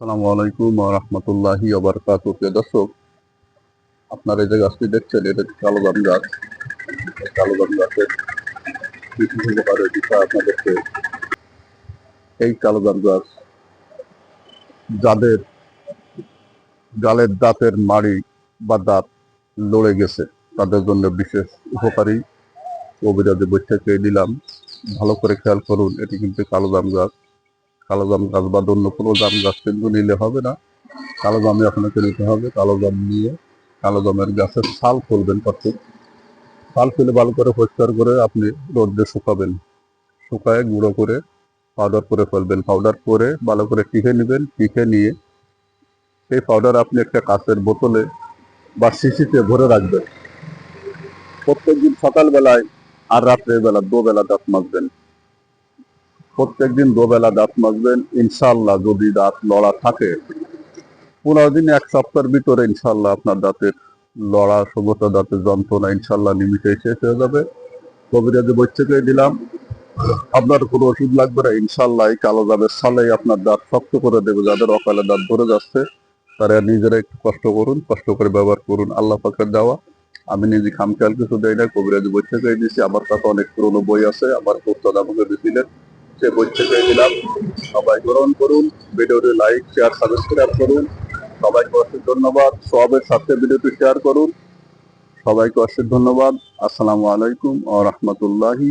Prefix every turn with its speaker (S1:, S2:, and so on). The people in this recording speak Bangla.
S1: আসসালামু আলাইকুম রহমতুল্লাহি আবরকাত প্রিয় দর্শক, আপনারা এই যে গাছটি দেখছেন, এটা কালো জাম গাছ। কালো জাম গাছের উপকারের বিষয় আপনাদেরকে এই কালো জাম গাছ যাদের গালের দাঁতের মাড়ি বা দাঁত লড়ে গেছে, তাদের জন্য বিশেষ উপকারী। কবিরাজে বই থেকে দিলাম ভালো করে খেয়াল করুন, এটি কিন্তু কালো গাছ। কালো জাম গাছ বা অন্য কোনো জাম গাছ কিন্তু নিলে হবে না। কালো জামে আপনাকে নিতে হবে, কালো জাম নিয়ে কালো জামের গাছের ছাল খুলবেন প্রত্যেক। ছাল খুলে ভালো করে পরিষ্কার করে আপনি রোদ্রে শুকাবেন। শুকায় গুঁড়ো করে পাউডার করে ফেলবেন। পাউডার করে ভালো করে টিকে নেবেন, টিকে নিয়ে সেই পাউডার আপনি একটা কাঁচের বোতলে বা শিশিতে ভরে রাখবেন। প্রত্যেকদিন সকালবেলায় আর রাত্রের বেলা দুবেলা দাঁত মাজবেন। প্রত্যেকদিন দুবেলা দাঁত মাজবেন, ইনশাল্লাহ যদি দাঁত লড়া থাকে। পনেরো দিন, এক সপ্তাহের ভিতরে ইনশাল্লাহ আপনার দাঁতের লড়া সমস্ত দাঁতের যন্ত্রণা ইনশাল্লাহ নিমিশে শেষ হয়ে যাবে। কবিরাজে বৈঠকে দিলাম। আপনার কোনো ওষুধ লাগবে না, ইনশাল্লাহ এই কালো জামের সালেই আপনার দাঁত শক্ত করে দেবে, যাদের অকালে দাঁত ধরে যাচ্ছে, তারা নিজেরা একটু কষ্ট করুন, কষ্ট করে ব্যবহার করুন, আল্লাহ পাকের দেওয়া। আমি নিজে খামখেয়াল কিছু দেয় না কবিরাজি বই থেকে দিয়েছি আমার কাছে অনেক পুরনো বই আছে, আমার উস্তাদ আমাকে দিয়েছিলেন সে বৈঠকে দিলাম সবাই গ্রহণ করুন, ভিডিওটি লাইক শেয়ার সাবস্ক্রাইব করুন। সবাইকে অশেষ ধন্যবাদ। সবের সাথে ভিডিওটি শেয়ার করুন। সবাইকে অশেষ ধন্যবাদ। আসসালামু আলাইকুম ও রহমতুল্লাহি